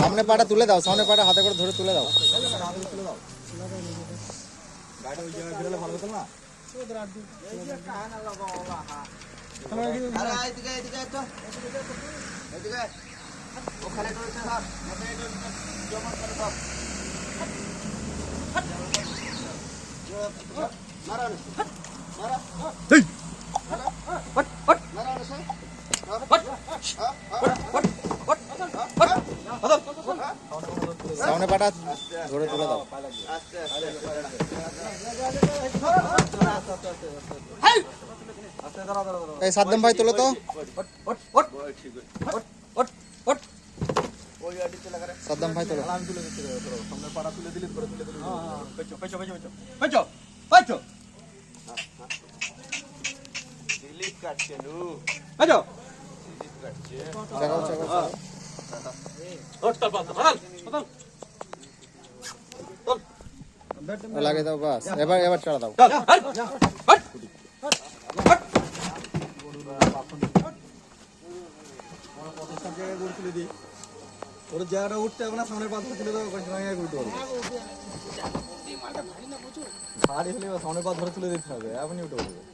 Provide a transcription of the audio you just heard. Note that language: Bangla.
সামনে পাটা তুলে দাও সামনে পাটা হাতে করে ধরে তুলে দাও। সামনে পাটা ধরে তুলে দাও। সাদ্দাম ভাই তোলো তো। সাদ্দাম ভাই তোলো। চাগাও চাগাও লাগিয়ে দাও বাস। এবার এবার চাড়া দাও। ওর জায়গাটা উঠতে হবে না সামনের পাথর তুলে দেবো। জায়গায় উঠতে পারব ভারী হলে সামনের পাথর তুলে দিতে হবে আপনি উঠে পড়বে